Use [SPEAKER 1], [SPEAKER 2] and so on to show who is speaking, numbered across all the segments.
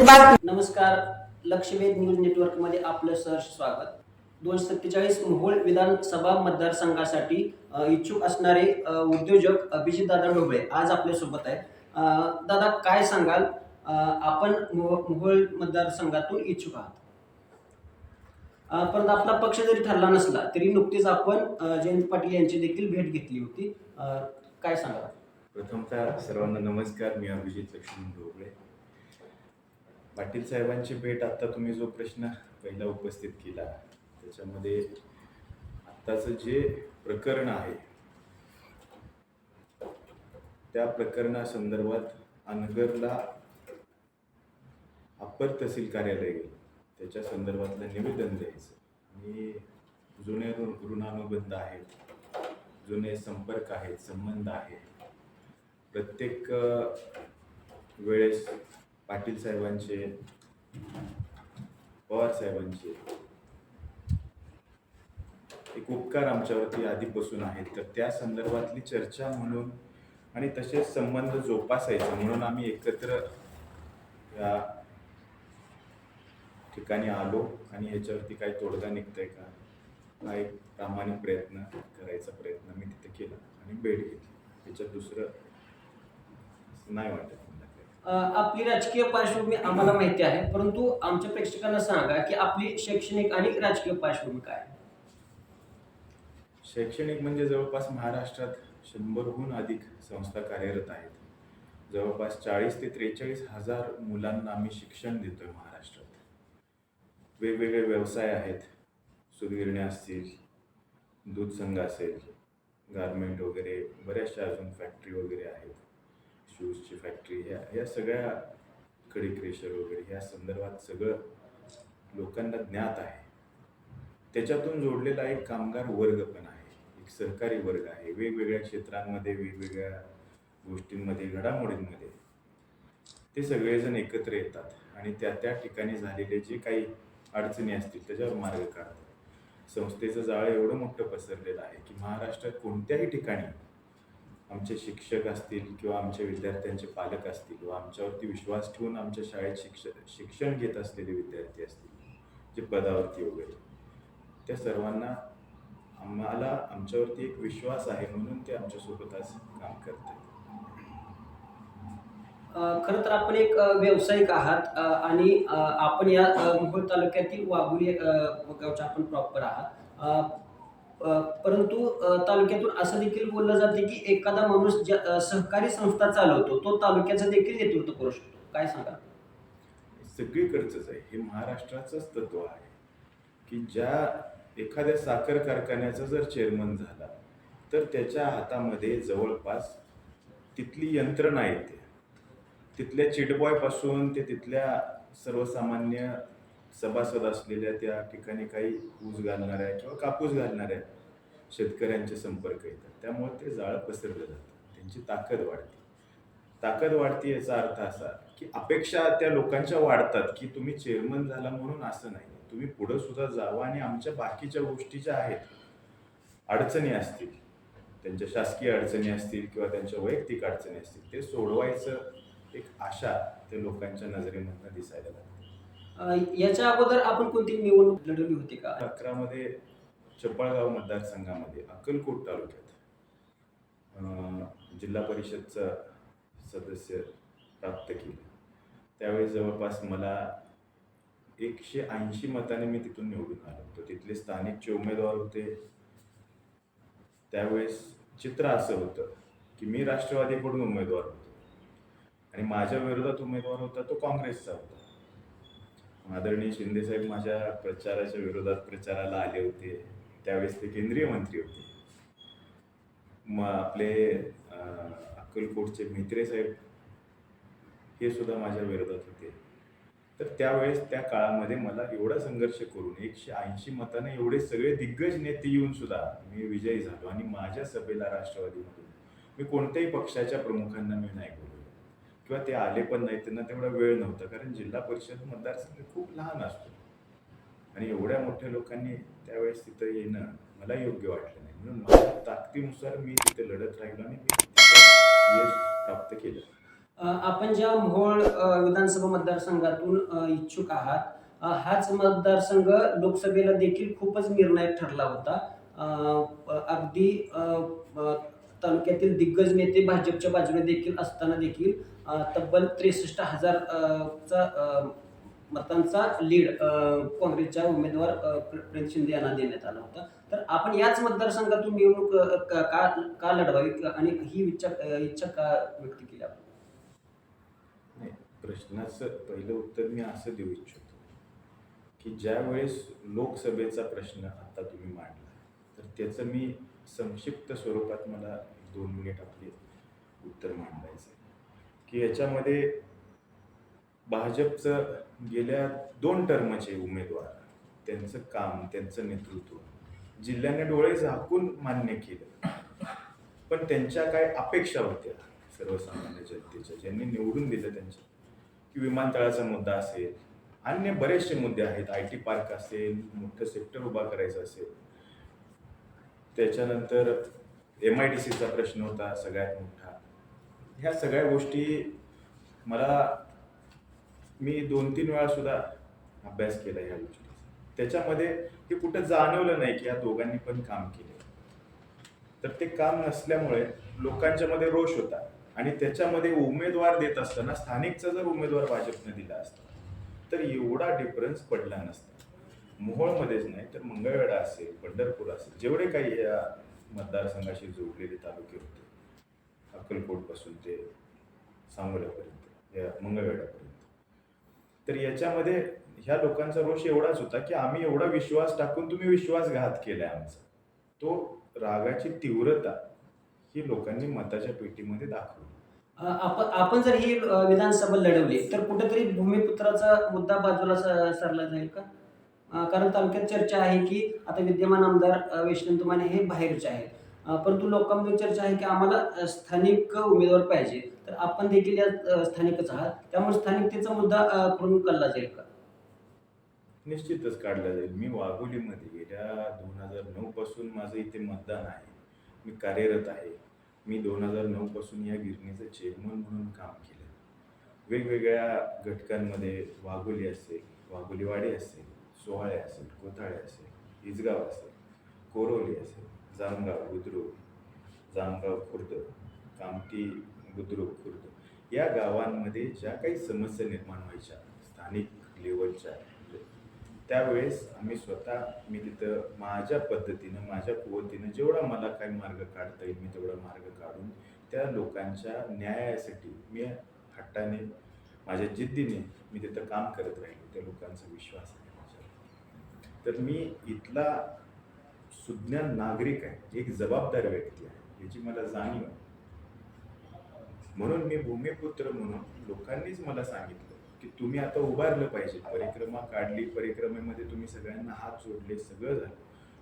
[SPEAKER 1] नमस्कार. लक्षवेध न्यूज नेटवर्कमध्ये आपलं सहर्ष स्वागत. दोनशे सत्तेचाळीस मोहोळ विधानसभा मतदारसंघासाठी इच्छुक असणारे उद्योजक अभिजित दादा ढोबळे आज आपल्यासोबत आहे दादा काय सांगाल? आपण मोह- मोहोळ मतदारसंघातून इच्छुक आहात. परंतु आपला पक्ष जरी ठरला नसला तरी नुकतीच आपण जयंत पाटील यांची देखील भेट घेतली होती. काय सांगाल?
[SPEAKER 2] प्रथमतः सर्वांना नमस्कार. मी अभिजित लक्ष्मण ढोबळे. पाटील साहेबांची भेट आत्ता तुम्ही जो प्रश्न पहिला उपस्थित केला त्याच्यामध्ये आत्ताचं जे प्रकरण आहे त्या प्रकरणासंदर्भात अनगरला अप्पर तहसील कार्यालय गेलं. त्याच्या संदर्भातलं निवेदन द्यायचं. आणि जुने ऋणानुबंध आहेत जुने संपर्क आहेत संबंध आहेत. प्रत्येक वेळेस पाटील साहेबांचे पवार साहेबांचे. एक उपकार आमच्यावरती आधीपासून आहेत. तर त्या संदर्भातली चर्चा म्हणून आणि तसेच संबंध जोपासायचा म्हणून आम्ही एकत्र या ठिकाणी आलो आणि ह्याच्यावरती काही तोडगा निघतंय का? हा एक प्रामाणिक प्रयत्न करायचा प्रयत्न मी तिथे केला आणि भेट घेतली. ह्याच्यात दुसरं नाही वाटत.
[SPEAKER 1] आपली राजकीय पार्श्वभूमी आम्हाला माहिती आहे. परंतु आमच्या प्रेक्षकांना सांगा की आपली शैक्षणिक आणि राजकीय पार्श्वभूमी काय
[SPEAKER 2] शैक्षणिक म्हणजे जवळपास महाराष्ट्रात शंभरहून अधिक संस्था कार्यरत आहेत. जवळपास चाळीस ते त्रेचाळीस हजार मुलांना आम्ही शिक्षण देतोय महाराष्ट्रात. वेगवेगळे व्यवसाय आहेत. सुधगिरण्या असतील दूध संघ असेल गारमेंट वगैरे बऱ्याचशा अजून फॅक्टरी वगैरे आहेत. शूजची फॅक्टरी ह्या ह्या सगळ्या कडी क्रेशर वगैरे ह्या संदर्भात सगळं लोकांना ज्ञात आहे. त्याच्यातून जोडलेला एक कामगार वर्ग पण आहे. एक सरकारी वर्ग आहे. वेगवेगळ्या क्षेत्रांमध्ये वेगवेगळ्या गोष्टींमध्ये घडामोडींमध्ये ते सगळेजण एकत्र येतात आणि त्या त्या ठिकाणी झालेले जे काही अडचणी असतील त्याच्यावर मार्ग काढतात. संस्थेचं जाळं एवढं मोठं पसरलेलं आहे की महाराष्ट्रात कोणत्याही ठिकाणी आमचे शिक्षक असतील किंवा आमच्या विद्यार्थ्यांचे पालक असतील व आमच्यावरती विश्वास ठेवून आमच्या शाळेत शिक्ष शिक्षण घेत असलेले विद्यार्थी असतील जे पदावरती वगैरे. त्या सर्वांना आम्हाला आमच्यावरती एक विश्वास आहे म्हणून ते आमच्यासोबत आज काम करते
[SPEAKER 1] खरं तर आपण एक व्यावसायिक आहात आणि आपण या अ, मोहोळ तालुक्यातील वाघुली गावच्या आपण प्रॉपर आहात. परंतु तालुक्यातून असं देखील बोललं जाते की एखादा माणूस ज्या सहकारी संस्था चालवतो तो तालुक्याचं देखील नेतृत्व करू शकतो. काय सांगा
[SPEAKER 2] सगळीकडचंच आहे. हे महाराष्ट्राचंच तत्व आहे की ज्या एखाद्या साखर कारखान्याचा जर चेअरमन झाला तर त्याच्या हातामध्ये जवळपास तिथली यंत्रणा येते. तिथल्या चिटबॉयपासून ते तिथल्या सर्वसामान्य सभासद असलेल्या त्या ठिकाणी काही ऊस घालणाऱ्या किंवा कापूस घालणाऱ्या शेतकऱ्यांचे संपर्क येतात. त्यामुळे ते जाळं पसरलं जातं. त्यांची ताकद वाढते. ताकद वाढते याचा अर्थ असा की अपेक्षा त्या लोकांच्या वाढतात की तुम्ही चेअरमन झाला म्हणून असं नाही. तुम्ही पुढं सुद्धा जावा आणि आमच्या बाकीच्या गोष्टी ज्या आहेत अडचणी असतील त्यांच्या शासकीय अडचणी असतील किंवा त्यांच्या वैयक्तिक अडचणी असतील ते सोडवायचं एक आशा त्या लोकांच्या नजरेमधनं दिसायला लागते.
[SPEAKER 1] याच्या अगोदर आपण कोणती निवडणूक लढवली होती का?
[SPEAKER 2] अकरामध्ये चप्पाळगाव मतदारसंघामध्ये अक्कलकोट तालुक्यात जिल्हा परिषदचा सदस्य प्राप्त केलं. त्यावेळेस जवळपास मला एकशे ऐंशी मताने मी तिथून निवडून आलो. होतो तिथले स्थानिकचे उमेदवार होते. त्यावेळेस चित्र असं होतं की मी राष्ट्रवादीकडून उमेदवार होतो. आणि माझ्या विरोधात उमेदवार होता तो काँग्रेसचा होता. आदरणीय शिंदेसाहेब माझ्या प्रचाराच्या विरोधात प्रचाराला आले होते. त्यावेळेस ते केंद्रीय मंत्री होते. मग आपले अक्कलकोटचे म्हेत्रे साहेब हे सुद्धा माझ्या विरोधात होते. तर त्यावेळेस त्या काळामध्ये मला एवढा संघर्ष करून एकशे ऐंशी मताने एवढे सगळे दिग्गज नेते येऊन सुद्धा मी विजयी झालो आणि माझ्या सभेला राष्ट्रवादीमधून मी कोणत्याही पक्षाच्या प्रमुखांना मी नाही बोललो किंवा ते आले पण नाही त्यांना तेवढा वेळ नव्हता. कारण जिल्हा परिषद मतदारसंघ खूप लहान असतो. आणि एवढ्या मोठ्या लोकांनी त्यावेळेस तिथं येणं मला योग्य वाटलं नाही. म्हणून माझ्या ताकदीनुसार मी तिथे लढत राहिलो आणि मी यश प्राप्त केलं.
[SPEAKER 1] आपण ज्या मोहोळ विधानसभा मतदारसंघातून इच्छुक आहात हाच मतदारसंघ लोकसभेला देखील खूपच निर्णायक ठरला होता. अगदी तालुक्यातील दिग्गज नेते भाजपच्या बाजूने देखील असताना देखील तब्बल त्रेसष्ट हजार चा मतांचा लीड काँग्रेसच्या उमेदवार अ, शिंदे यांना देण्यात आला होता. तर आपण याच मतदारसंघातून निवडणूक का का- का लढवावी आणि ही इच्छा इच्छा का व्यक्त केली आपण?
[SPEAKER 2] नाही प्रश्नाचं पहिलं उत्तर मी असं देऊ इच्छितो की ज्यावेळेस लोकसभेचा प्रश्न आता तुम्ही मांडला तर त्याचं मी संक्षिप्त स्वरूपात मला दोन मिनिट आपले उत्तर मांडायचं की याच्यामध्ये भाजपचं गेल्या दोन टर्मचे उमेदवार त्यांचं काम त्यांचं नेतृत्व जिल्ह्याने डोळे झाकून मान्य केलं. पण त्यांच्या काय अपेक्षा होत्या सर्वसामान्य जनतेच्या ज्यांनी निवडून दिलं त्यांच्या? की विमानतळाचा मुद्दा असेल अन्य बरेचसे मुद्दे आहेत. आय टी पार्क असेल मोठं सेक्टर उभा करायचं असेल. त्याच्यानंतर एम आय डी सीचा प्रश्न होता सगळ्यात मोठा. ह्या सगळ्या गोष्टी मला मी दोन तीन वेळा सुद्धा अभ्यास केला ह्या गोष्टी. त्याच्यामध्ये हे कुठं जाणवलं नाही की या दोघांनी पण काम केले तर ते काम नसल्यामुळे लोकांच्या मध्ये रोष होता आणि त्याच्यामध्ये उमेदवार देत असताना स्थानिकचा जर उमेदवार भाजपने दिला असता तर एवढा डिफरन्स पडला नसता. मोहोळमध्येच नाही तर मंगळवेढा असेल पंढरपूर असेल जेवढे काही या मतदारसंघाशी जोडलेले तालुके होते अक्कलकोटपासून ते सांगोल्यापर्यंत या मंगळवेढापर्यंत तर याच्यामध्ये ह्या लोकांचा रोष एवढाच होता की आम्ही एवढा विश्वास टाकून तुम्ही विश्वासघात केलाय आमचा. तो रागाची तीव्रता ही लोकांनी मताच्या पेटीमध्ये दाखवली.
[SPEAKER 1] आपण आपण जर ही विधानसभा लढवली तर कुठेतरी भूमिपुत्राचा मुद्दा बाजूला स- सरला जाईल का? कारण तालुक्यात चर्चा आहे की आता विद्यमान आमदार वैष्णव तुमाने हे बाहेरचे आहेत. परंतु लोकांमध्ये चर्चा आहे की आम्हाला स्थानिक उमेदवार पाहिजे. तर आपण देखील या स्थानिकच आहात. त्यामुळे स्थानिकतेचा मुद्दा करून काढला जाईल का?
[SPEAKER 2] निश्चितच काढला जाईल. मी वाघोलीमध्ये गेल्या दोन हजार नऊ पासून माझं इथे मतदान आहे. मी कार्यरत आहे. मी दोन हजार नऊ पासून या गिरणीचं चेअरमन म्हणून काम केलं. वेगवेगळ्या घटकांमध्ये वाघोली असेल वाघोलीवाडी असेल सोहाळे असेल कोथाळे असेल इजगाव असेल कोरोली असेल जामगाव बुद्रुक जामगाव खुर्द कामठी बुद्रुक खुर्द या गावांमध्ये ज्या काही समस्या निर्माण व्हायच्या स्थानिक लेवलच्या त्यावेळेस आम्ही स्वतः मी तिथं माझ्या पद्धतीनं माझ्या कुवतीनं जेवढा मला काही मार्ग काढता येईल मी तेवढा मार्ग काढून त्या लोकांच्या न्यायासाठी मी हट्टाने माझ्या जिद्दीने मी तिथं काम करत राहिलो. त्या लोकांचा विश्वास आहे. तर मी इथला सुज्ञान नागरिक आहे एक जबाबदार व्यक्ती आहे याची मला जाणीव आहे. म्हणून मी भूमिपुत्र म्हणून लोकांनीच मला सांगितलं की तुम्ही आता उभारलं पाहिजे. परिक्रमा काढली परिक्रमेमध्ये तुम्ही सगळ्यांना हात जोडले सगळं झालं.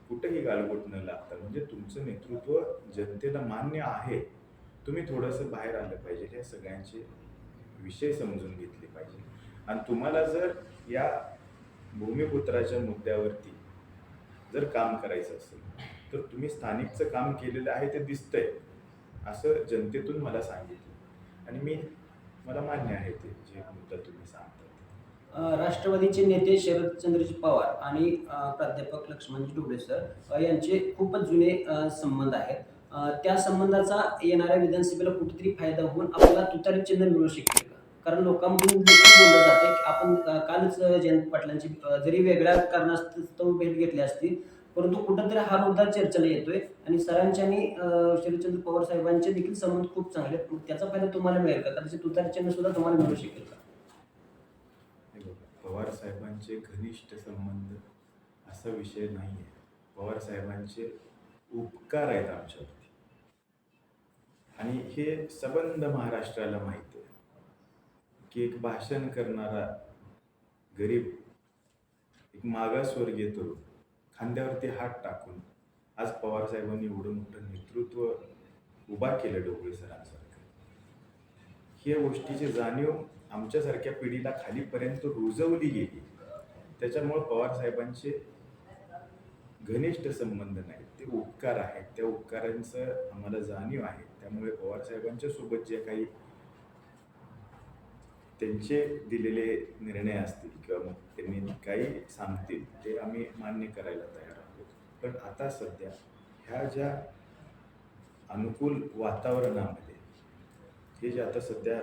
[SPEAKER 2] कुठंही गालबोट न लागता म्हणजे तुमचं नेतृत्व जनतेला मान्य आहे तुम्ही थोडंसं बाहेर आलं पाहिजे. ह्या सगळ्यांचे विषय समजून घेतले पाहिजे. आणि तुम्हाला जर या भूमिपुत्राच्या मुद्द्यावरती जर काम करायचं असेल तर तुम्ही स्थानिकचं काम केलेलं आहे ते दिसतंय असं जनतेतून मला सांगितलं. आणि मी मला मान्य आहे ते जे मुद्दा तुम्ही सांगता
[SPEAKER 1] राष्ट्रवादीचे नेते शरदचंद्रजी पवार आणि प्राध्यापक लक्ष्मणजी डोबळे सर यांचे खूपच जुने संबंध आहेत. त्या संबंधाचा येणाऱ्या विधानसभेला कुठेतरी फायदा होऊन आपल्याला तुतारी चिन्ह मिळू शकेल कारण लोकांमधून देखील बोललं जाते की आपण कालच जयंत पाटलांची जरी वेगळ्या कारणास्तव भेट घेतली असती परंतु कुठंतरी हा मुद्दा चर्चेला येतोय आणि सरांच्या आणि शरदचंद्र पवार साहेबांचे देखील संबंध खूप चांगले आहेत. त्याचा फायदा तुम्हाला मिळेल का? त्याचे तुतारी चिन्ह सुद्धा तुम्हाला मिळू शकेल का?
[SPEAKER 2] पवार साहेबांचे घनिष्ठ संबंध असा विषय नाही आहे पवार साहेबांचे उपकार आहेत आमच्यावरती. आणि हे संबंध महाराष्ट्राला माहिती आहे. की एक भाषण करणारा गरीब एक मागासवर्गीय तरुण खांद्यावरती हात टाकून आज पवार साहेबांनी एवढं मोठं नेतृत्व उभा केलं डोबळे सरांसारखं. ह्या गोष्टीची जाणीव आमच्यासारख्या पिढीला खालीपर्यंत रुजवली गेली. त्याच्यामुळं पवार साहेबांचे घनिष्ठ संबंध नाहीत. ते उपकार आहेत. त्या उपकारांचं आम्हाला जाणीव आहे. त्यामुळे पवार साहेबांच्या सोबत जे काही त्यांचे दिलेले निर्णय असतील किंवा मग त्यांनी काही सांगतील ते आम्ही मान्य करायला तयार आहोत. पण आता सध्या ह्या ज्या अनुकूल वातावरणामध्ये हे जे आता सध्या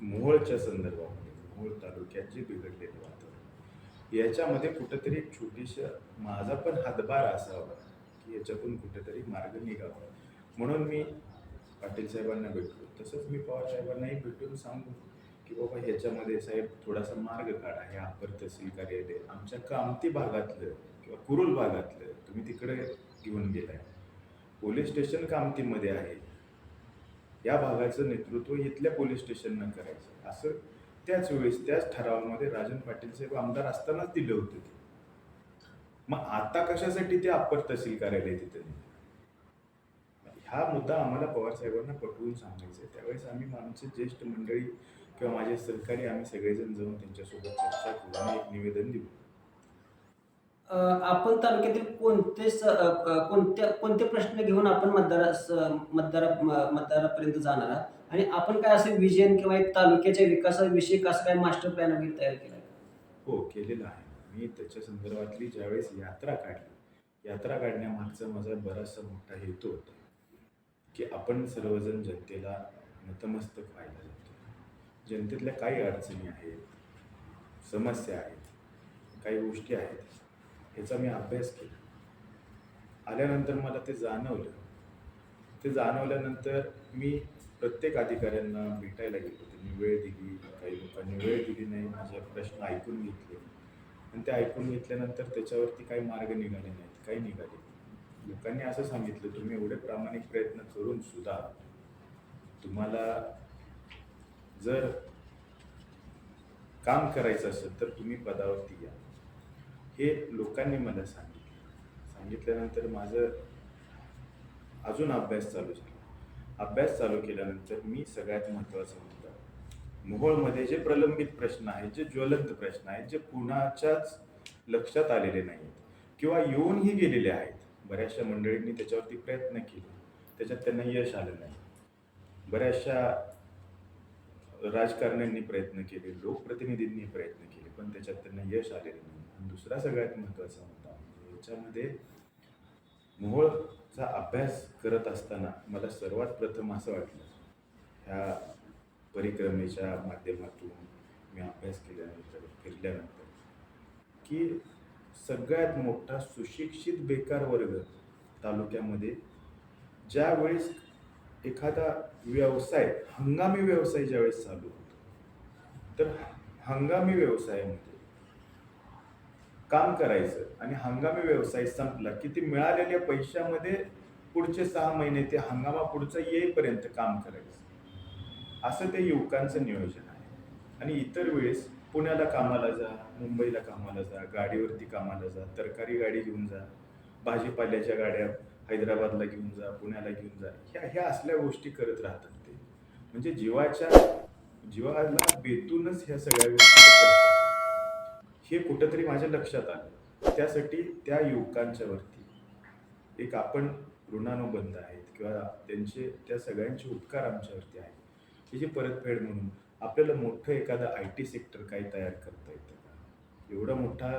[SPEAKER 2] मोहोळच्या संदर्भामध्ये मोहोळ तालुक्यात जे बिघडलेलं वातावरण याच्यामध्ये कुठंतरी एक छोटीशा माझा पण हातभार असावा की याच्यातून कुठेतरी मार्ग निघावा. म्हणून मी पाटील साहेबांना भेटलो. तसंच मी पवार साहेबांनाही भेटून सांगू की बाबा ह्याच्यामध्ये साहेब थोडासा मार्ग काढा हे अपर तहसील कार्यालय आमच्या कामती भागातलं किंवा कुरुल भागातलं तुम्ही तिकडे घेऊन गेलाय. पोलीस स्टेशन कामतीमध्ये आहे. या भागाचं नेतृत्व इथल्या पोलीस स्टेशननं करायचं. असं त्याच वेळेस त्याच ठरावामध्ये राजन पाटील साहेब आमदार असतानाच दिलं होतं ते. मग आता कशासाठी ते अप्पर तहसील कार्यालय तिथे हा मुद्दा आम्हाला पवार साहेबांना पटवून सांगायचा आहे. त्यावेळेस आम्ही आमचे ज्येष्ठ मंडळी किंवा माझे सहकारी आम्ही सगळेजण जाऊन त्यांच्यासोबत चर्चा करू आणि एक निवेदन देऊ.
[SPEAKER 1] आपण तालुक्यातील कोणते कोणत्या कोणते प्रश्न घेऊन आपण मतदारा मतदारा मतदारापर्यंत जाणार आहात? आणि आपण काय असं विजन किंवा एक तालुक्याच्या विकासाविषयी कसं काय मास्टर प्लॅन वगैरे तयार केला?
[SPEAKER 2] हो केलेलं आहे. मी त्याच्या संदर्भातली ज्यावेळेस यात्रा काढली यात्रा काढण्यामागचा माझा बराचसा मोठा हेतू होता की आपण सर्वजण जनतेला नतमस्तक व्हायला जनतेतल्या काही अडचणी आहेत समस्या आहेत काही गोष्टी आहेत ह्याचा मी अभ्यास केला. आल्यानंतर मला ते जाणवलं. ते जाणवल्यानंतर मी प्रत्येक अधिकाऱ्यांना भेटायला गेलो. त्यांनी वेळ दिली काही लोकांनी वेळ दिली नाही माझे प्रश्न ऐकून घेतले. आणि ते ऐकून घेतल्यानंतर त्याच्यावरती काही मार्ग निघाले नाहीत काही निघाले लोकांनी असं सांगितलं तुम्ही एवढे प्रामाणिक प्रयत्न करून सुद्धा तुम्हाला जर काम करायचं असेल तर तुम्ही पदावरती या. हे लोकांनी मला सांगितलं. सांगितल्यानंतर माझं अजून अभ्यास चालू झाला. अभ्यास चालू केल्यानंतर मी सगळ्यात महत्त्वाचं मुद्दा मोहोळमध्ये जे प्रलंबित प्रश्न आहेत जे ज्वलंत प्रश्न आहेत जे कुणाच्याच लक्षात आलेले नाहीत किंवा येऊनही गेलेले आहेत बऱ्याचशा मंडळींनी त्याच्यावरती प्रयत्न केले. त्याच्यात त्यांना यश आलं नाही. बऱ्याचशा राजकारण्यांनी प्रयत्न केले लोकप्रतिनिधींनी प्रयत्न केले पण त्याच्यात त्यांना यश आलेलं नाही. आणि दुसरा सगळ्यात महत्त्वाचा मुद्दा म्हणजे याच्यामध्ये मोहोळचा अभ्यास करत असताना मला सर्वात प्रथम असं वाटलं ह्या परिक्रमेच्या माध्यमातून मी अभ्यास केल्यानंतर फिरल्यानंतर की सगळ्यात मोठा सुशिक्षित बेकार वर्ग तालुक्यामध्ये ज्यावेळेस एखादा व्यवसाय हंगामी व्यवसाय ज्यावेळेस चालू होतो तर हंगामी व्यवसायामध्ये काम करायचं आणि हंगामी व्यवसाय संपला की ते मिळालेल्या पैशामध्ये पुढचे सहा महिने ते हंगामा पुढचा येईपर्यंत काम करायचं. असं ते युवकांचं नियोजन आहे. आणि इतर वेळेस पुण्याला कामाला जा मुंबईला कामाला जा गाडीवरती कामाला जा तरकारी गाडी घेऊन जा भाजीपाल्याच्या गाड्या हैदराबादला घेऊन जा पुण्याला घेऊन जा ह्या ह्या असल्या गोष्टी करत राहतात ते. म्हणजे जीवाच्या जीवाला बेतूनच ह्या सगळ्या गोष्टी हे कुठंतरी माझ्या लक्षात आलं. त्यासाठी त्या युवकांच्यावरती एक आपण ऋणानुबंध आहेत किंवा त्यांचे त्या सगळ्यांचे उपकार आमच्यावरती आहेत. त्याची परतफेड म्हणून आपल्याला मोठं एखादं आय टी सेक्टर काही तयार करता येतं का? एवढा मोठा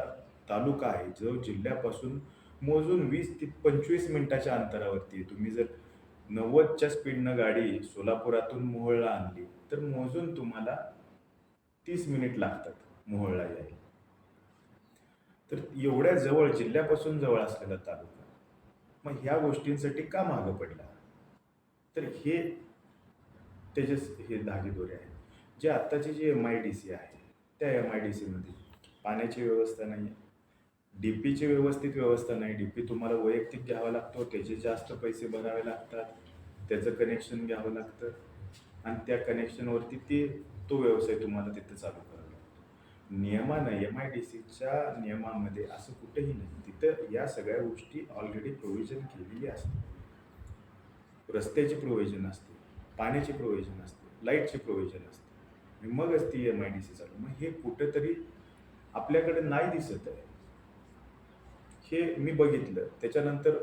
[SPEAKER 2] तालुका आहे जो जिल्ह्यापासून मोजून वीस ते पंचवीस मिनिटाच्या अंतरावरती तुम्ही जर नव्वदच्या स्पीडनं गाडी सोलापुरातून मोहोळला आणली तर मोजून तुम्हाला तीस मिनिट लागतात मोहोळला यायला. तर एवढ्या जवळ जिल्ह्यापासून जवळ असलेला तालुका मग ह्या गोष्टींसाठी का मागं पडला? तर हे त्याचे हे धागेदोरे आहेत जे आत्ताची जी एम आय डी सी आहे त्या एम आय डी सीमध्ये पाण्याची व्यवस्था नाही आहे डी पीची व्यवस्थित व्यवस्था नाही. डी पी तुम्हाला वैयक्तिक घ्यावा लागतो त्याचे जास्त पैसे भरावे लागतात त्याचं कनेक्शन घ्यावं लागतं आणि त्या कनेक्शनवरती ते तो व्यवसाय तुम्हाला तिथं चालू करावा लागतो. नियमानं एम आय डी सीच्या नियमामध्ये असं कुठेही नाही. तिथं या सगळ्या गोष्टी ऑलरेडी प्रोव्हिजन केलेली असते रस्त्याची प्रोव्हिजन असते पाण्याची प्रोव्हिजन असते लाईटची प्रोव्हिजन असते. आणि मगच ती एम आय डी सी चालू. मग हे कुठंतरी आपल्याकडे नाही दिसत आहे. हे मी बघितलं. त्याच्यानंतर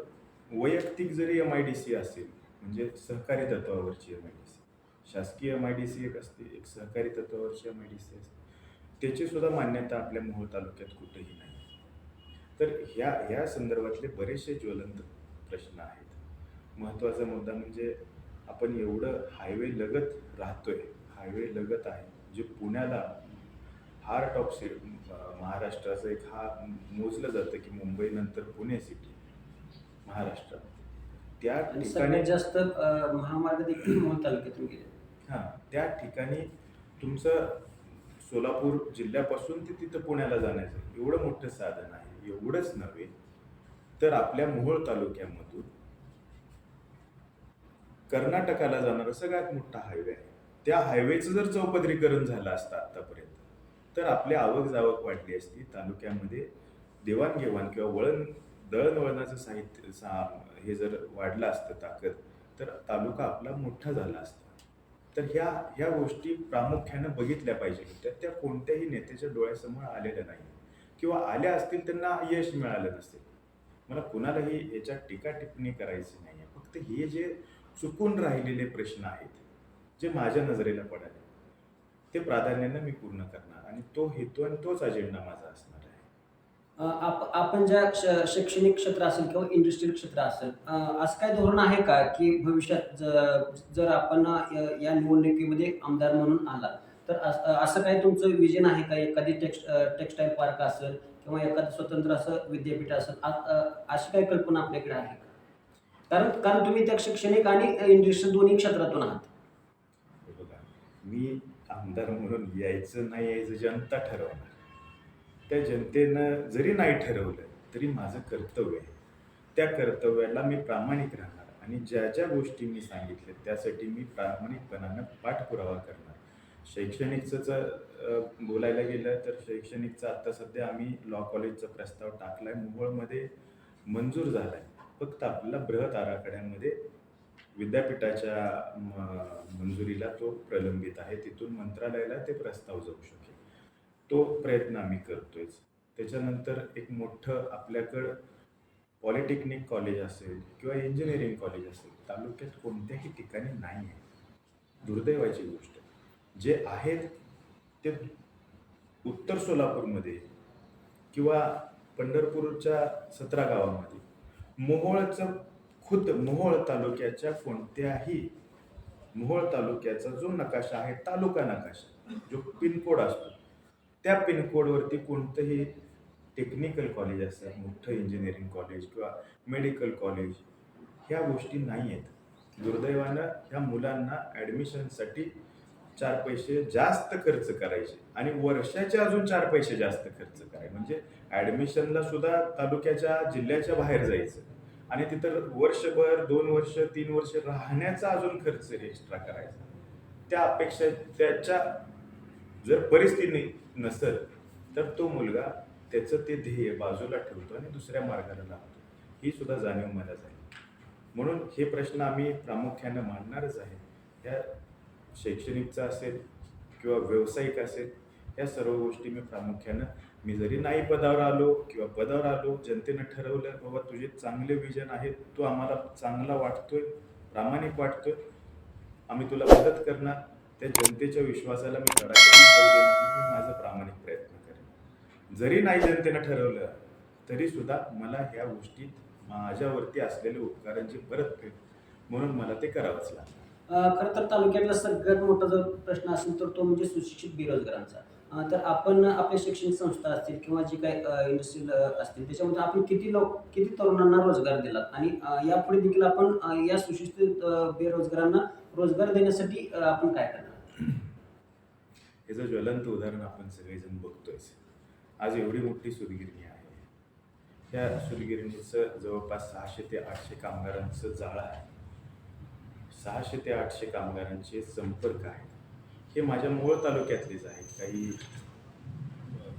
[SPEAKER 2] वैयक्तिक जरी एम आय डी सी असेल म्हणजे सहकारी तत्वावरची एम आय डी सी शासकीय एम आय डी सी एक असते एक सहकारी तत्वावरची एम आय डी सी असते त्याची सुद्धा मान्यता आपल्या मोहोळ तालुक्यात कुठेही नाही. तर ह्या ह्या संदर्भातले बरेचसे ज्वलंत प्रश्न आहेत. महत्त्वाचा मुद्दा म्हणजे आपण एवढं हायवे लगत राहतोय हायवे लगत आहे जे पुण्याला हार्ट ऑफ सि महाराष्ट्राचं एक हा मोजलं जातं की मुंबईनंतर पुणे सिटी महाराष्ट्रात त्या ठिकाणी
[SPEAKER 1] जास्त महामार्ग देखील मोहोळ तालुक्यातून गेले.
[SPEAKER 2] हां त्या ठिकाणी तुमचं सोलापूर जिल्ह्यापासून ते तिथं पुण्याला जाण्याचं एवढं मोठं साधन आहे एवढंच नव्हे तर आपल्या मोहोळ तालुक्यामधून कर्नाटकाला जाणारा सगळ्यात मोठा हायवे आहे. त्या हायवेचं जर चौपदरीकरण झालं असतं आतापर्यंत तर आपली आवक जावक वाढली असती. तालुक्यामध्ये देवाणघेवाण किंवा वळण दळणवळणाचं साहित्य सा हे जर वाढलं असतं ताकद तर तालुका आपला मोठा झाला असता. तर ह्या ह्या गोष्टी प्रामुख्यानं बघितल्या पाहिजे. तर त्या कोणत्याही नेत्याच्या डोळ्यासमोर आलेल्या नाही. किंवा आल्या असतील त्यांना यश मिळालं नसेल. मला कुणालाही याच्यात टीका टिप्पणी करायची नाही आहे फक्त हे जे चुकून राहिलेले प्रश्न आहेत जे माझ्या नजरेला पडाले ते प्राधान्यानं मी पूर्ण करणार आणि तो हेतू आणि तोच अजेंडा माझा असणार आहे.
[SPEAKER 1] आप- आपण ज्या शैक्षणिक क्षेत्र असेल किंवा इंडस्ट्रियल क्षेत्र असेल अ, असं काय धोरण आहे का की भविष्यात ज- जर आपण अ, या निवडणुकीमध्ये आमदार म्हणून आला तर अस- अ, असं काय तुमचं विजन आहे का? एखादी टेक्स टेक्स्टाईल पार्क असेल किंवा एखादं स्वतंत्र असं विद्यापीठ असेल आ- अ, अशी काय कल्पना आपल्याकडे आहे का? कारण कारण तुम्ही त्या शैक्षणिक आणि इंडस्ट्रियल दोन्ही क्षेत्रातून आहात.
[SPEAKER 2] हे बघा मी आमदार म्हणून यायचं नाही यायचं जनता ठरवणार. त्या जनतेनं जरी नाही ठरवलं तरी माझं कर्तव्य आहे. त्या कर्तव्याला मी प्रामाणिक राहणार आणि ज्या ज्या गोष्टी मी सांगितल्या त्यासाठी मी प्रामाणिकपणानं पाठपुरावा करणार. शैक्षणिकचं जर बोलायला गेलं तर शैक्षणिकचं आत्ता सध्या आम्ही लॉ कॉलेजचा प्रस्ताव टाकला आहे मोहोळमध्ये मंजूर झाला आहे फक्त आपल्याला बृहत आराखड्यांमध्ये विद्यापीठाच्या म- मंजुरीला तो प्रलंबित आहे. तिथून मंत्रालयाला ते प्रस्ताव जाऊ शकेल. तो प्रयत्न आम्ही करतोयच. त्याच्यानंतर एक मोठं आपल्याकडं पॉलिटेक्निक कॉलेज असेल किंवा इंजिनिअरिंग कॉलेज असेल तालुक्यात कोणत्याही ठिकाणी नाही आहे दुर्दैवाची गोष्ट. जे आहेत ते उत्तर सोलापूरमध्ये किंवा पंढरपूरच्या सतरा गावामध्ये. मोहोळचं खुद्द मोहोळ तालुक्याच्या कोणत्याही मोहोळ तालुक्याचा जो नकाशा आहे तालुका नकाशा जो पिनकोड असतो त्या पिनकोडवरती कोणतंही टेक्निकल कॉलेज असतात मोठं इंजिनिअरिंग कॉलेज किंवा मेडिकल कॉलेज ह्या गोष्टी नाही आहेत दुर्दैवानं ह्या मुलांना ॲडमिशनसाठी चार पैसे जास्त खर्च करायचे आणि वर्षाचे अजून चार पैसे जास्त खर्च करायचे. म्हणजे ॲडमिशनला सुद्धा तालुक्याच्या जिल्ह्याच्या बाहेर जायचं. आणि तिथं वर्षभर दोन वर्ष तीन वर्ष राहण्याचा अजून खर्च एक्स्ट्रा करायचा. त्या अपेक्षा त्याच्या जर परिस्थिती नसेल तर तो मुलगा त्याचं ते ध्येय बाजूला ठेवतो आणि दुसऱ्या मार्गाला लागतो. ही सुद्धा जाणीव मला झाली. म्हणून हे प्रश्न आम्ही प्रामुख्यानं मांडणारच आहे. या शैक्षणिकचा असेल किंवा व्यावसायिक असेल या सर्व गोष्टी मी प्रामुख्यानं मी जरी नाही पदावर आलो किंवा पदावर आलो जनतेनं ठरवलं बाबा तुझे चांगले विजन आहेत तू आम्हाला चांगला वाटतोय प्रामाणिक वाटतोय आम्ही तुला मदत करणार. त्या जनतेच्या विश्वासाला मी कडाकडी मी माझा प्रामाणिक प्रयत्न करेन. जरी नाही जनतेनं ठरवलं तरी सुद्धा मला ह्या गोष्टीत माझ्यावरती असलेल्या उपकारांची परतफेड म्हणून मला ते करावंच
[SPEAKER 1] लागलं खरं तर तालुक्यातला सगळ्यात मोठा जर प्रश्न असेल तर तो म्हणजे सुशिक्षित बेरोजगारांचा. तर आपण आपल्या शैक्षणिक संस्था असतील किंवा जी काही इंडस्ट्रील असतील त्याच्यामध्ये आपण किती लोक किती तरुणांना रोजगार दिला आणि यापुढे देखील आपण या सुशिक्षित बेरोजगारांना रोजगार देण्यासाठी आपण काय करणार?
[SPEAKER 2] याचं ज्वलंत उदाहरण आपण सगळेजण बघतोयच आज एवढी मोठी सुरगिरणी आहे. त्या सुरगिरणीचं जवळपास सहाशे ते आठशे कामगारांचं जाळं आहे. सहाशे ते आठशे कामगारांचे संपर्क आहेत हे माझ्या मूळ तालुक्यातलेच आहेत. काही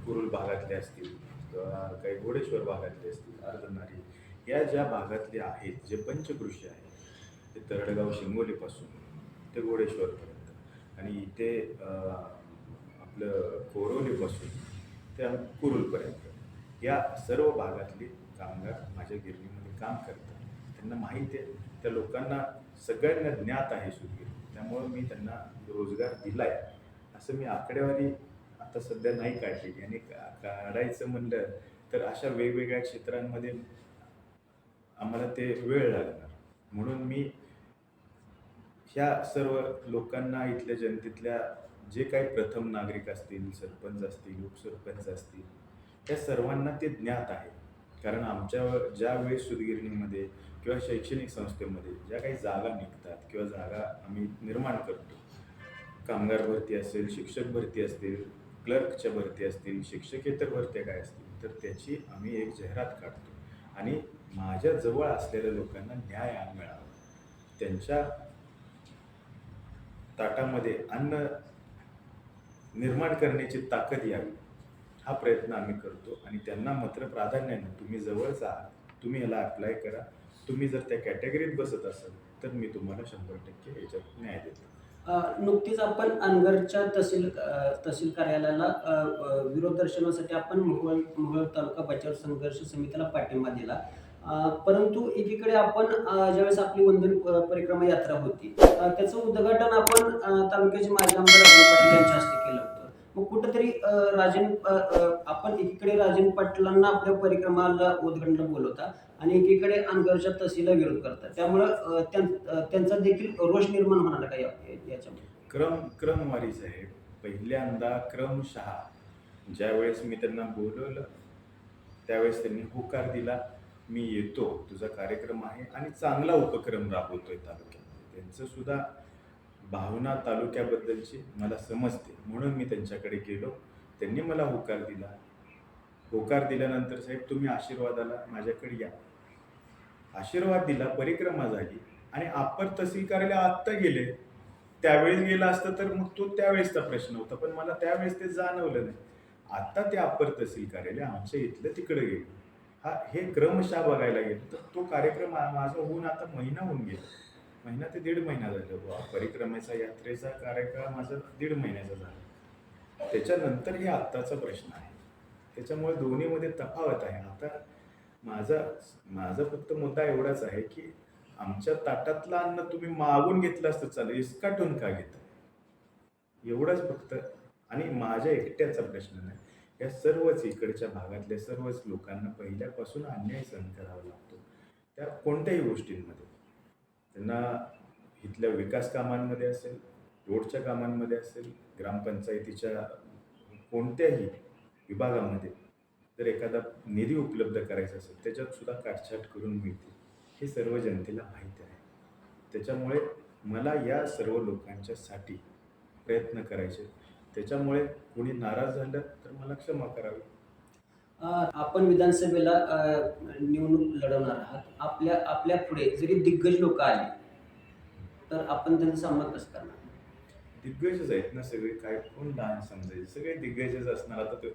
[SPEAKER 2] कुरुल भागातले असतील किंवा काही घोडेश्वर भागातले असतील अर्धनारी या ज्या भागातले आहेत जे पंचकृषी आहेत ते तरडगाव शिंगोलीपासून ते घोडेश्वरपर्यंत आणि इथे आपलं कोरोलीपासून त्या कुरुलपर्यंत. या सर्व भागातले कामगार माझ्या गिरणीमध्ये काम करतात. त्यांना माहीत आहे. त्या लोकांना सगळ्यांना ज्ञात आहे सुगिरणी त्यामुळं मी त्यांना रोजगार दिलाय. असं मी आकडेवारी आता सध्या नाही काढलेली आणि का- काढायचं म्हणलं तर अशा वेगवेगळ्या क्षेत्रांमध्ये आम्हाला ते वेळ लागणार. म्हणून मी ह्या सर्व लोकांना इथल्या जनतेतल्या जे काही प्रथम नागरिक असतील सरपंच असतील उपसरपंच असतील त्या सर्वांना ते ज्ञात आहे. कारण आमच्या ज्या वेळेस सुदगिरणीमध्ये किंवा शैक्षणिक संस्थेमध्ये ज्या काही जागा निघतात किंवा जागा आम्ही निर्माण करतो कामगार भरती असेल शिक्षक भरती असतील क्लर्कच्या भरती असतील शिक्षकेतर भरत्या काय असतील तर त्याची आम्ही एक जाहिरात काढतो. आणि माझ्या जवळ असलेल्या लोकांना न्याय मिळावा. त्यांच्या ताटामध्ये अन्न निर्माण करण्याची ताकद यावी. हा प्रयत्न आम्ही करतो आणि त्यांना मात्र प्राधान्याने तुम्ही जवळच आहात तुम्ही याला अप्लाय करा. तुम्ही जर त्या कॅटेगरीत बसत असाल तर मी तुम्हाला शंभर टक्के याच्यात न्याय देतो.
[SPEAKER 1] नुकतीच आपण अनगरच्या तहसील तहसील कार्यालयाला विरोध दर्शनासाठी आपण मोहोळ मोहोळ तालुका बचाव संघर्ष समितीला पाठिंबा दिला. परंतु एकीकडे आपण ज्यावेळेस आपली वंदन परिक्रमा यात्रा होती त्याचं उद्घाटन आपण तालुक्याचे माजी आमदार पाटील यांच्या हस्ते केलं होतं. मग कुठंतरी राजन आपण एकीकडे राजन पाटलांना आपल्या परिक्रमाला उद्घाटनाला बोलवता आणि एकीकडे अनगरच्या तहसीलला विरोध करता. त्यामुळं त्यां- त्यांचा देखील रोष निर्माण होणार का याच्यामध्ये?
[SPEAKER 2] क्रम क्रमवारीच आहे. पहिल्यांदा क्रमशः ज्यावेळेस मी त्यांना बोलवलं त्यावेळेस त्यांनी होकार दिला मी येतो तुझा कार्यक्रम आहे आणि चांगला उपक्रम राबवतोय तालुक्यामध्ये. त्यांचं सुद्धा भावना तालुक्याबद्दलची मला समजते. म्हणून मी त्यांच्याकडे गेलो. त्यांनी मला होकार दिला. होकार दिल्यानंतर साहेब तुम्ही आशीर्वादाला माझ्याकडे या. आशीर्वाद दिला परिक्रमा झाली आणि आपण तहसील कार्यालय आत्ता गेले. त्यावेळेस गेला असतं तर मग तो त्यावेळेसचा प्रश्न होता पण मला त्यावेळेस ते जाणवलं नाही. आत्ता ते अप्पर तहसील कार्यालय आमच्या इथलं तिकडे गेलं. हा हे क्रमशः बघायला गेलं तर तो कार्यक्रम माझा होऊन आता महिना होऊन गेला. महिना ते दीड महिना झालं बुवा. परिक्रमेचा यात्रेचा कार्यक्रम माझा दीड महिन्याचा झाला. त्याच्यानंतर हे आत्ताचा प्रश्न आहे. त्याच्यामुळे दोन्हीमध्ये तफावत आहे. आता माझा माझा फक्त मुद्दा एवढाच आहे की आमच्या ताटातलं अन्न तुम्ही मागून घेतलं असतं चालेल. इसकाटून का घेता एवढंच फक्त. आणि माझ्या एकट्याचा प्रश्न नाही. या सर्वच इकडच्या भागातल्या सर्वच लोकांना पहिल्यापासून अन्याय सहन करावा लागतो. त्या कोणत्याही गोष्टींमध्ये. त्यांना इथल्या विकास कामांमध्ये असेल रोडच्या कामांमध्ये असेल ग्रामपंचायतीच्या कोणत्याही विभागामध्ये जर एखादा निधी उपलब्ध करायचा असेल त्याच्यात सुद्धा काटछाट करून मिळते हे सर्व जनतेला माहीत आहे. त्याच्यामुळे मला या सर्व लोकांच्यासाठी प्रयत्न करायचे त्याच्यामुळे कोणी नाराज झालं तर मला क्षमा करावी.
[SPEAKER 1] आपण विधानसभेला निवडणूक लढवणार आहात. आपल्या आपल्या पुढे जरी दिग्गज लोक आले तर आपण त्यांचा सामना कसं करणार?
[SPEAKER 2] दिग्गजच आहेत ना सगळे. काय कोण लहान समजायचे? सगळे दिग्गजच असणार. आता ते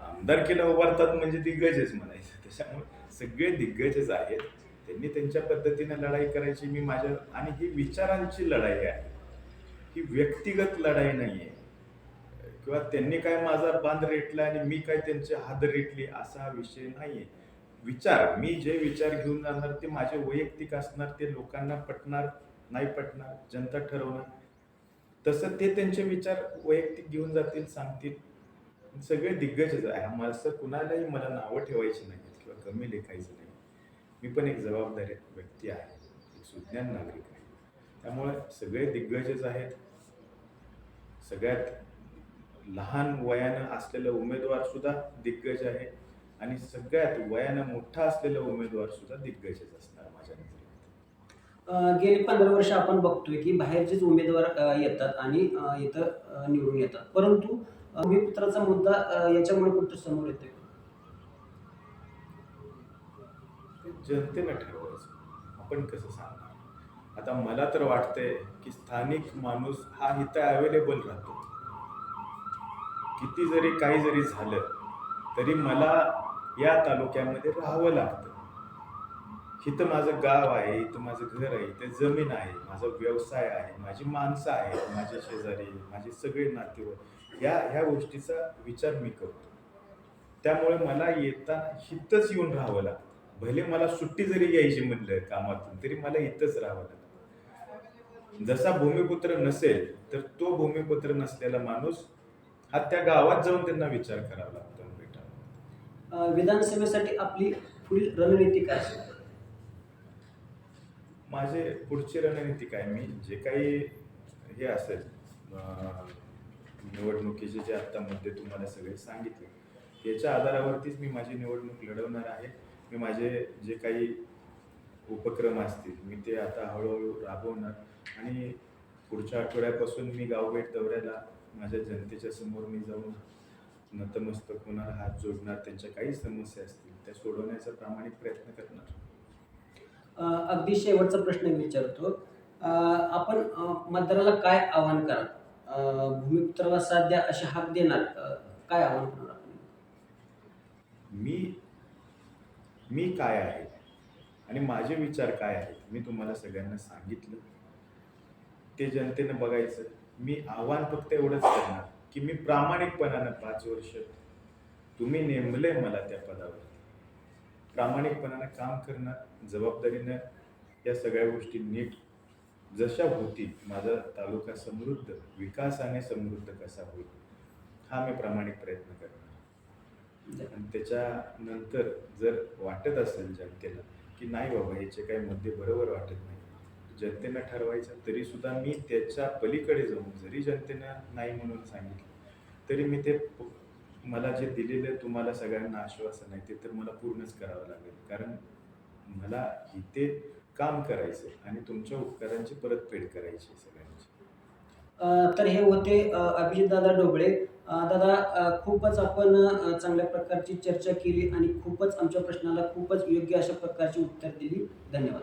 [SPEAKER 2] आमदारकीला उभारतात म्हणजे दिग्गजच म्हणायचं. त्याच्यामुळे सगळे दिग्गजच आहेत. त्यांनी त्यांच्या पद्धतीने लढाई करायची. मी माझ्या आणि ही विचारांची लढाई आहे. ही व्यक्तिगत लढाई नाही आहे किंवा त्यांनी काय माझा बांध रेटला आणि मी काय त्यांचे हात रेटली असा हा विषय नाही आहे विचार मी जे विचार घेऊन जाणार ते माझे वैयक्तिक असणार ते लोकांना पटणार नाही पटणार जनता ठरवणार. तसं ते त्यांचे विचार वैयक्तिक घेऊन जातील सांगतील. सगळे दिग्गजच आहे. माझं असं कुणालाही मला नावं ठेवायची नाहीत किंवा कमी लेखायचं नाही. मी पण एक जबाबदारी व्यक्ती आहे. एक सुज्ञान नागरिक आहे. त्यामुळे सगळे दिग्गजच आहेत. सगळ्यात लहान वयानं असलेला उमेदवार सुद्धा दिग्गज आहे. आणि सगळ्यात वयानं मोठा असलेला उमेदवार सुद्धा दिग्गजच असणार माझ्या नजरेत.
[SPEAKER 1] गेली पंधरा वर्ष आपण बघतोय की बाहेरचेच उमेदवार येतात आणि इथं निवडून येतात. परंतु अ, भूमिपुत्राचा मुद्दा याच्यामुळे कुठं समोर येतोय?
[SPEAKER 2] ते जनतेनं ठरवायचं. आपण कसं सांगणार? आता मला तर वाटतंय की स्थानिक माणूस हा इथं अवेलेबल राहतो. किती जरी काही जरी झालं तरी मला या तालुक्यामध्ये राहावं लागतं. इथं माझं गाव आहे इथं माझं घर आहे इथं जमीन आहे माझा व्यवसाय आहे माझी माणसं आहेत माझे शेजारी माझे सगळे नातेवाईक या ह्या गोष्टीचा विचार मी करतो. त्यामुळे मला येताना इथंच येऊन राहावं लागतं. भले मला सुट्टी जरी घ्यायची म्हणलं कामातून तरी मला इथंच राहावं लागतं. जसा भूमिपुत्र नसेल तर तो भूमिपुत्र नसलेला माणूस हा त्या गावात जाऊन त्यांना विचार करावा लागतो
[SPEAKER 1] अ, विधानसभेसाठी आपली पुढील रणनीती काय
[SPEAKER 2] माझे पुढची रणनीती काय? मी जे काही हे असेल निवडणुकीचे जे आता मुद्दे तुम्हाला सगळे सांगितले याच्या आधारावरतीच मी माझी निवडणूक लढवणार आहे. मी माझे जे काही उपक्रम असतील मी ते आता हळूहळू राबवणार. आणि पुढच्या आठवड्यापासून मी गावभेट दौऱ्याला माझ्या जनतेच्या समोर मी जाऊन नतमस्तक होणार हात जोडणार त्यांच्या काही समस्या असतील त्या सोडवण्याचा प्रामाणिक प्रयत्न करणार.
[SPEAKER 1] अगदी शेवटचा प्रश्न मी विचारतो. आपण मतदाराला काय आव्हान कराल? अ, भूमिपुत्राला साध्या अशी हाक देणार काय आव्हान करणार
[SPEAKER 2] मी मी काय आहे? आणि माझे विचार काय आहेत? मी तुम्हाला सगळ्यांना सांगितलं. ते जनतेनं बघायचं. मी आव्हान फक्त एवढंच करणार की मी प्रामाणिकपणानं पाच वर्ष तुम्ही नेमले मला त्या पदावर. प्रामाणिकपणानं काम करणार जबाबदारीनं या सगळ्या गोष्टी नीट जशा होतील माझा तालुका समृद्ध विकासाने समृद्ध कसा होईल हा मी प्रामाणिक प्रयत्न करणार. आणि त्याच्यानंतर जर वाटत असेल जनतेला की नाही बाबा याचे काही मुद्दे बरोबर वाटत नाही जनतेनं ठरवायचं तरी सुद्धा मी त्याच्या पलीकडे जाऊन जरी जनतेनं नाही म्हणून सांगितलं तरी मी ते मला जे दिलेलं तुम्हाला सगळ्यांना आश्वासन आहे ते तर मला पूर्णच करावं लागेल. कारण मला इथे काम करायचं आणि तुमच्या उपकारांची परतफेड करायची आहे सगळ्यांची.
[SPEAKER 1] तर हे होते अभिजित दादा डोबळे दादा खूपच आपण चांगल्या प्रकारची चर्चा केली आणि खूपच आमच्या प्रश्नाला खूपच योग्य अशा प्रकारची उत्तर दिली. धन्यवाद.